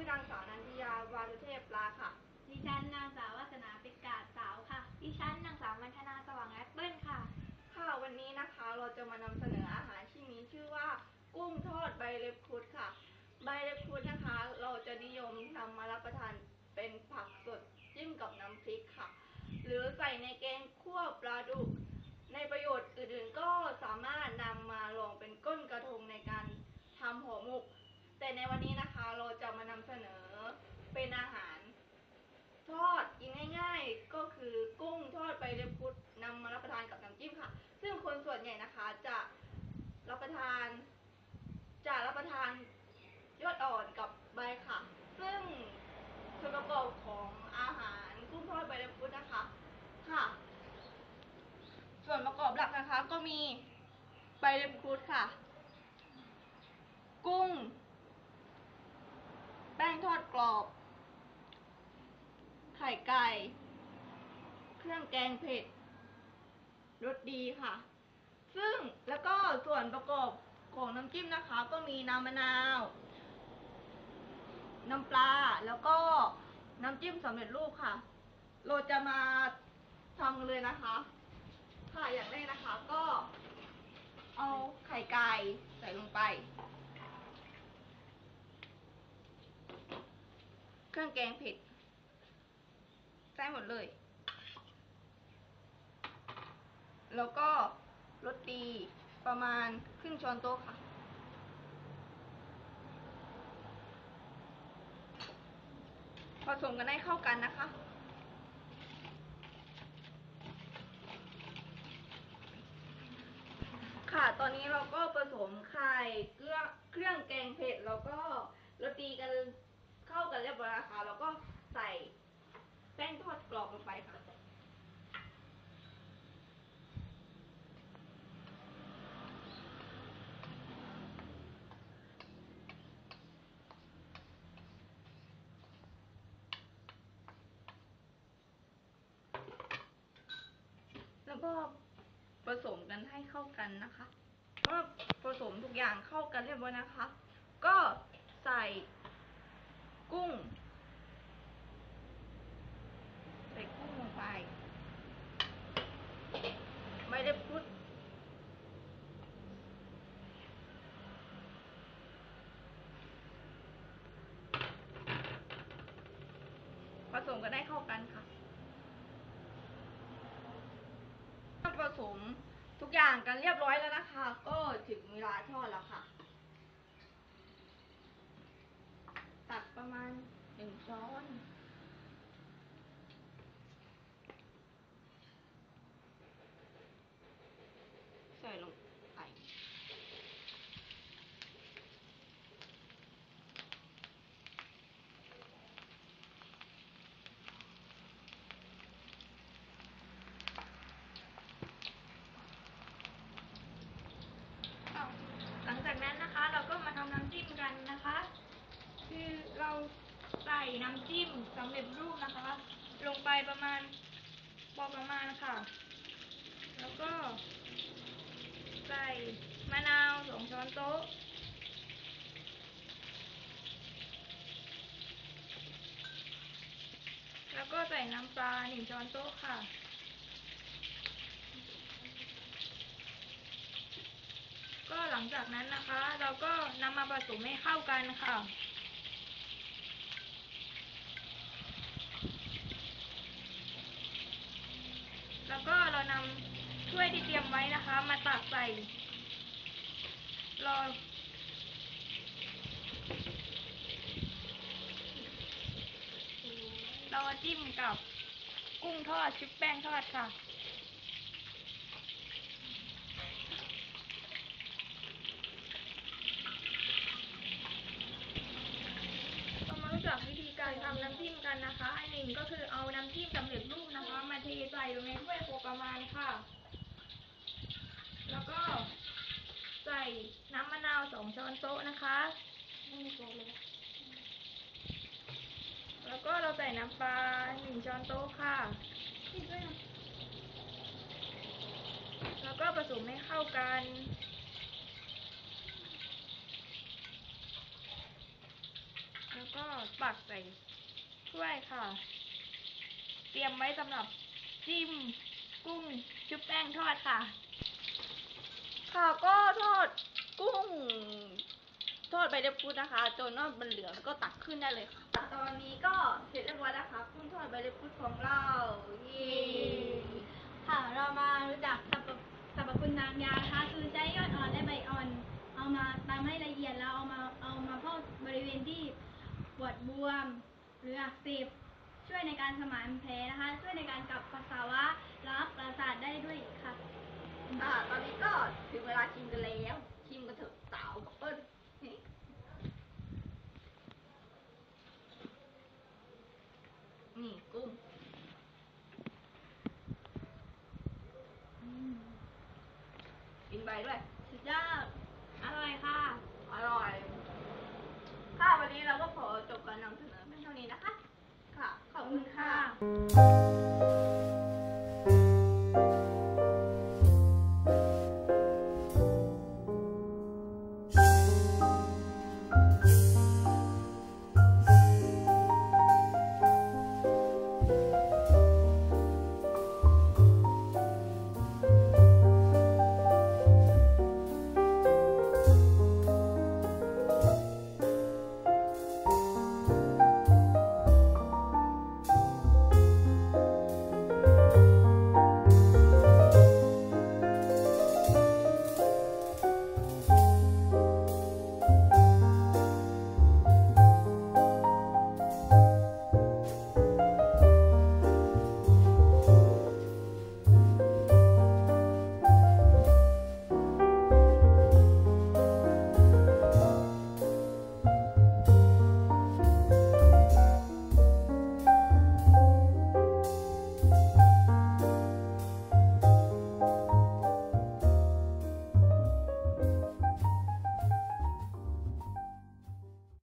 อนางสาวนันทิยาวารุเทพลาค่ะ ดิฉันนางสาววาสนาเป็นกาดสาวค่ะ ดิฉันนางสาวมัณฑนาสว่างแอปเปิลค่ะ ค่ะวันนี้นะคะเราจะมานำเสนออาหารที่มีชื่อว่า กุ้งทอดใบเล็บครุดค่ะ ใบเล็บครุดนะคะ เราจะนิยมนำมารับประทานเป็นผักสดจิ้มกับน้ำพริกค่ะ หรือใส่ในแกงคั่วปลาดุก ในประโยชน์อื่นๆก็สามารถนำมาลองเป็นก้นกระทงในการทำห่อหมก แต่ในวันนี้นะคะเราจะมานำเสนอเป็นอาหาร ทอดกินง่ายๆ ก็คือกุ้งทอดใบเล็บครุดนำมารับประทานกับน้ำจิ้มค่ะ ซึ่งคนส่วนใหญ่นะคะจะรับประทาน จะรับประทานยอดอ่อนกับใบค่ะ ซึ่งส่วนประกอบของอาหารกุ้งทอดใบเล็บครุดนะคะค่ะ ส่วนประกอบหลักนะคะก็มีใบเล็บครุดค่ะ กุ้ง ป้งทอดกรอบ ไข่ไก่ เครื่องแกงเผ็ดรสดีค่ะ ซึ่งแล้วก็ส่วนประกอบของน้ำจิ้มนะคะ ก็มีน้ำมะนาว น้ำปลา แล้วก็น้ำจิ้มสำเร็จรูปค่ะ เราจะมาทำกันเลยนะคะ ค่ะอย่างแรกนะคะก็เอาไข่ไก่ใส่ลงไป เค รื่องแกงเผ็ดใส่หมดเลย แล้วก็รสดีประมาณครึ่งช้อนโต๊ะค่ะ ผสมกันให้เข้ากันนะคะ ค่ะ ตอนนี้เราก็ผสมข่เกลือเครื่องแกงเผ็ด แล้วก็รสดีกัน เรียบร้อยแล้วค่ะแล้วก็ใส่แป้งทอดกรอบลงไปค่ะแล้วก็ผสมกันให้เข้ากันนะคะเมื่อผสมทุกอย่างเข้ากันเรียบร้อยนะคะ ก็ใส่ กุ้ง ใส่กุ้งลงไป ไม่ได้พุดผสมกันให้เข้ากันค่ะผสมทุกอย่างกันเรียบร้อยแล้วนะคะ ก็ถึงเวลาทอดแล้วค่ะ ตัก ประมาณหนึ่งช้อน ใส่ลงไป หลังจากนั้นนะคะ เราก็มาทำน้ำจิ้มกันนะคะ คือเราใส่ น้ำจิ้มสำเร็จรูปนะคะ ลงไปประมาณพอประมาณค่ะ แล้วก็ ใส่มะนาวสองช้อนโต๊ะ แล้วก็ใส่น้ำปลาหนึ่งช้อนโต๊ะค่ะก็หลังจากนั้นนะคะ เราก็นำมาผสมให้เข้ากันค่ะ แล้วก็ เรานำถ้วยที่เตรียมไว้นะคะ มาตักใส่รอรอจิ้มกับกุ้งทอดชุบแป้งทอดค่ะ เรามารู้จักวิธีการทำน้ำจิ้มกันนะคะ อันหนึ่งก็คือเอาน้ำจิ้มสำเร็จ ประมาณค่ะ แล้วก็ใส่น้ำมะนาวสองช้อนโต๊ะนะคะแล้วก็เราใส่น้ำปลาหนึ่งช้อนโต๊ะค่ะ แล้วก็ผสมให้เข้ากัน แล้วก็ก็ตักใส่ถ้วยค่ะ เตรียมไว้สำหรับจิ้ม กุ้งชุบแป้งทอดค่ะ ค่ะก็ทอดกุ้ง ทอดใบเดพุดนะคะจนว่ามันเหลืองแล้วก็ตักขึ้นได้เลยค่ะตอนนี้ก็เสร็จเรียบร้อยแล้วค่ะกุ้งทอดใบเดพุดของเราเย้ค่ะเรามารู้จักสรรพสรรพคุณทางยานะคะคือใช้ยอดอ่อนและใบอ่อน เอามาตำให้ละเอียดแล้วเอามาเอามาพอกบริเวณที่ปวดบวม หรืออักเสบช่วยในการสมานแผลนะคะ ช่วยในการกลับปัสสาวะ รับประสาทได้ด้วยค่ะค่ะตอนนี้ก็ถึงเวลาชิมกันแล้ว ชิมกันเถอะสาวกับเปิ้ลนี่นี่กุ้งกินใบด้วยสุดยอดอร่อยค่ะ อร่อย ค่ะวันนี้เราก็ขอจบการนำเสนอเพียงเท่านี้นะคะ ค่ะ ขอบคุณค่ะค่ะ